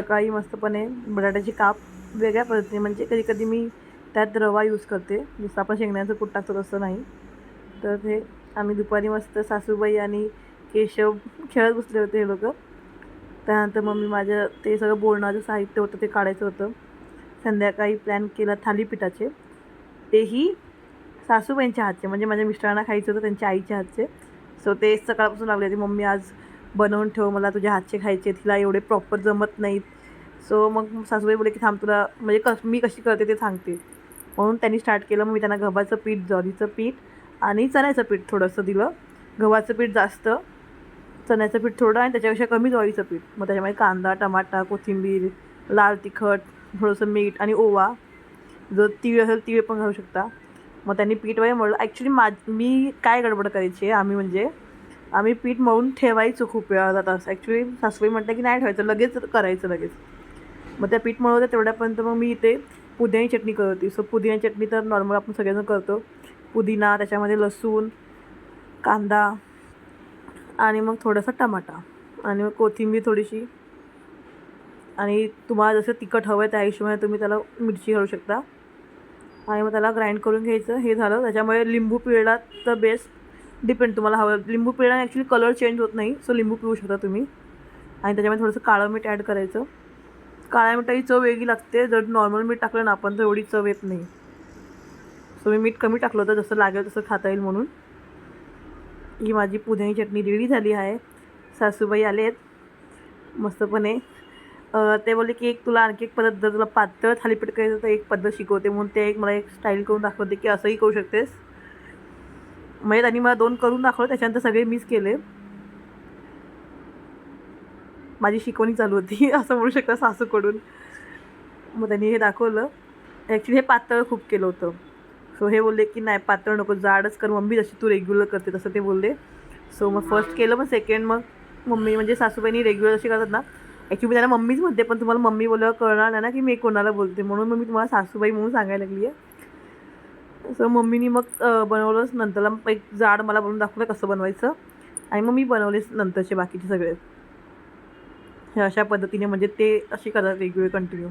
सकाळी मस्तपणे बटाट्याची काप वेगळ्या पद्धतीने म्हणजे कधी कधी मी त्यात रवा यूज करते. जसं आपण शेंगण्याचं कुट्टा टाकतो तसं नाही तर ते आम्ही दुपारी मस्त सासूबाई आणि केशव खेळत बसले होते हे लोक. त्यानंतर मग मी माझं ते सगळं बोलणारं साहित्य होतं ते काढायचं होतं. संध्याकाळी प्लॅन केला थालीपीठाचे. तेही सासूबाईंच्या हातचे म्हणजे माझ्या मिस्टरांना खायचं होतं त्यांच्या आईच्या हातचे. सो ते सकाळपासून लागले होते. मम्मी आज बनवून ठेव मला तुझ्या हातचे खायचे तिला एवढे प्रॉपर जमत नाहीत. सो मग सासूबाई बोलले की थांब तुला म्हणजे कस मी कशी करते ते सांगते. म्हणून त्यांनी स्टार्ट केलं. मग मी त्यांना गव्हाचं पीठ ज्वारीचं पीठ आणि चण्याचं पीठ थोडंसं दिलं. गव्हाचं पीठ जास्त चण्याचं पीठ थोडं आणि त्याच्यापेक्षा कमी ज्वारीचं पीठ. मग त्याच्यामध्ये कांदा टमाटा कोथिंबीर लाल तिखट थोडंसं मीठ आणि ओवा. जर तीळ असेल तीळ पण घालू शकता. मग त्यांनी पीठ वगैरे मळलं. ॲक्च्युली मा मी काय गडबड करायची आम्ही म्हणजे आम्ही पीठ मळून ठेवायचो खूप वेळा अर्धा तास. ॲक्च्युली सासूबाई म्हटलं की नाही ठेवायचं लगेच करायचं लगेच. मग त्या पीठ मळवतं तेवढ्यापर्यंत मग मी इथे पुदिन्याची चटणी करत होती. सो पुदिन्याची चटणी तर नॉर्मल आपण सगळेजण करतो. पुदिना त्याच्यामध्ये लसूण कांदा आणि मग थोडासा टमाटा आणि मग कोथिंबीर थोडीशी. आणि तुम्हाला जसं तिखट हवं आहे त्या हिशोबाने तुम्ही त्याला मिरची घालू शकता. आणि मग त्याला ग्राइंड करून घ्यायचं. हे झालं. त्याच्यामुळे लिंबू पिळला तर बेस्ट डिपेंड तुम्हाला हवं. लिंबू पिळल्याने ॲक्च्युली कलर चेंज होत नाही सो लिंबू पिळू शकता तुम्ही. आणि त्याच्यामध्ये थोडंसं काळं मीठ ॲड करायचं. काळ्या मिठाची चव वेगळी लागते जर नॉर्मल मीठ टाकलं ना आपण तर एवढी चव येत नाही. सो मी मीठ कमी टाकलं होतं जसं लागेल तसं खाता येईल म्हणून. ही माझी पुदिन्याची चटणी रेडी झाली आहे. सासूबाई आले आहेत मस्तपणे ते बोलले की एक तुला आणखी एक पद्धत जर तुला पातळ थालीपीठ करायचं तर एक पद्धत शिकवते म्हणून ते एक मला एक स्टाईल करून दाखवते की असंही करू शकतेस. म्हणजे त्यांनी मला दोन करून दाखवलं त्याच्यानंतर सगळे मिस केले. माझी शिकवणी चालू होती असं म्हणू शकता सासूकडून. मग त्यांनी हे दाखवलं. ॲक्च्युली हे पातळ खूप केलं होतं. सो हे बोलले की नाही पातळ नको जाडच कर मम्मी जशी तू रेग्युलर करते तसं ते बोलले. सो मग फर्स्ट केलं मग सेकंड मग मम्मी म्हणजे सासूबाईनी रेग्युलर जशी करतात ना. ॲक्च्युली त्यांना मम्मीच म्हणते पण तुम्हाला मम्मी बोलल्यावर कळणार नाही ना की मी कोणाला बोलते. म्हणून मग मी तुम्हाला सासूबाई म्हणून सांगायला लागली आहे असं मम्मीनी मग बनवलंच नंतरला मग एक जाड मला बनवून दाखवलं कसं बनवायचं. आणि मग मी बनवलेच नंतरचे बाकीचे सगळे. हे अशा पद्धतीने म्हणजे ते असे करतात वेगवेगळे कंटिन्यू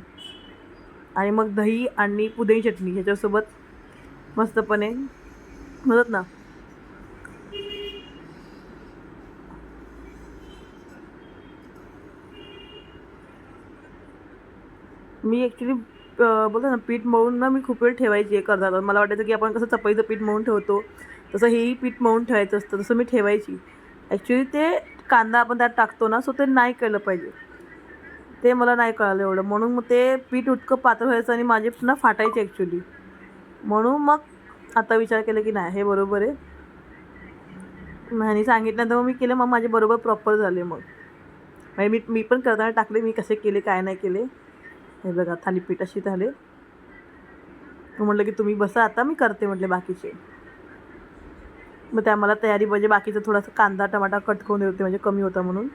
आणि मग दही आणि पुदिनी चटणी ह्याच्यासोबत मस्तपणे म्हणत ना. मी ॲक्च्युली बोलतो ना पीठ मळून ना मी खूप वेळ ठेवायची आहे करतात. मला वाटायचं की आपण कसं चपाईचं पीठ मळून ठेवतो तसं हेही पीठ मळून ठेवायचं असतं तसं मी ठेवायची. ॲक्च्युली ते कांदा आपण त्यात टाकतो ना सो ते नाही केलं पाहिजे. ते मला नाही कळालं एवढं. म्हणून मग ते पीठ उतकं पातळ व्हायचं आणि माझे पुन्हा फाटायचे ॲक्च्युली म्हणून मग आता विचार केला की नाही हे बरोबर आहे. ह्यानी तर मग मी केलं मग माझे बरोबर प्रॉपर झाले मग. म्हणजे मी मी पण करताना टाकले मी कसे केले काय नाही केले. हे बघा थालीपीठ अशी झाले. मग म्हटलं की तुम्ही बसा आता मी करते म्हटले बाकीचे. मग त्या मला तयारी म्हणजे बाकीचं थोडासा कांदा टमाटा कट करून देते म्हणजे कमी होता म्हणून.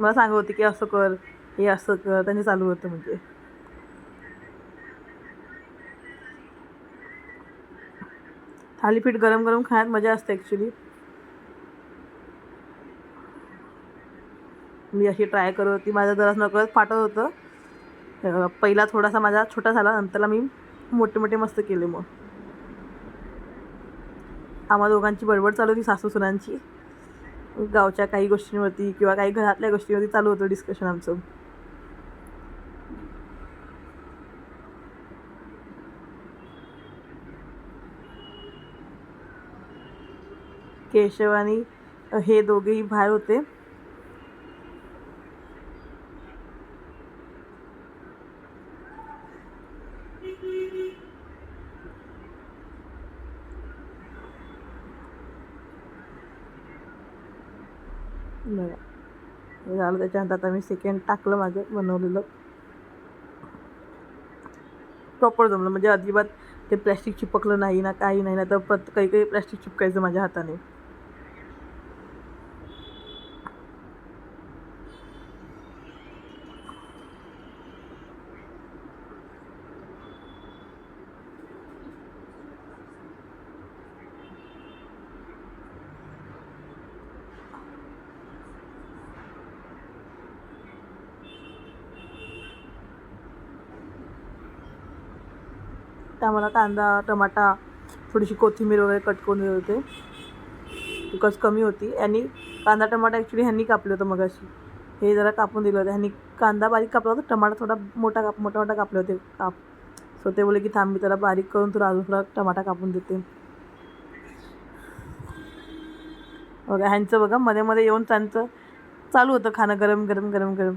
मला सांगत होते की असं कर हे असं कर त्यांनी चालू होतं म्हणजे. थालीपीठ गरम गरम खाण्यात मजा असते ॲक्च्युली मी अशी ट्राय करत होती. माझं जरा नकळत फाटत होतं. पहिला थोडासा माझा छोटा झाला. नंतरला मी मोठे मोठे मस्त केले मग. आम्हा दोघांची बडबड चालू होती सासू सुनांची. गावच्या काही गोष्टींवरती किंवा काही घरातल्या गोष्टींवरती चालू होतं डिस्कशन आमचं. केशव आणि हे दोघेही बाहेर होते. बघा हे झालं त्याच्यानंतर आता मी सेकंड टाकलं माझं बनवलेलं. प्रॉपर जमलं. म्हणजे अजिबात ते प्लॅस्टिक चिपकलं नाही ना काही नाही ना तर प्रत काही काही प्लॅस्टिक चिपकायचं माझ्या हाताने. त्या आम्हाला कांदा टमाटा थोडीशी कोथिंबीर वगैरे कट करून दिले होते. बिकॉज कमी होती. आणि कांदा टमाटा ॲक्च्युली ह्यांनी कापलं होतं मगाशी. हे जरा कापून दिलं होतं. ह्यांनी कांदा बारीक कापला होता टमाटा थोडा मोठा काप मोठा मोठा कापले होते काप. सो ते बोलले की थांबी त्याला बारीक करून तुला अजून थोडा टमाटा कापून देते. बघा ह्यांचं बघा मध्ये मध्ये येऊन त्यांचं चालू होतं खाणं गरम गरम गरम गरम.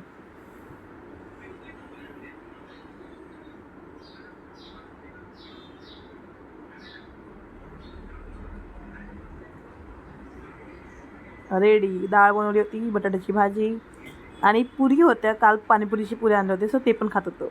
रेडी डाळ बनवली होती बटाट्याची भाजी आणि पुरी होत्या. काल पाणीपुरीची पुरी आणली होती सो ते पण खात होतो.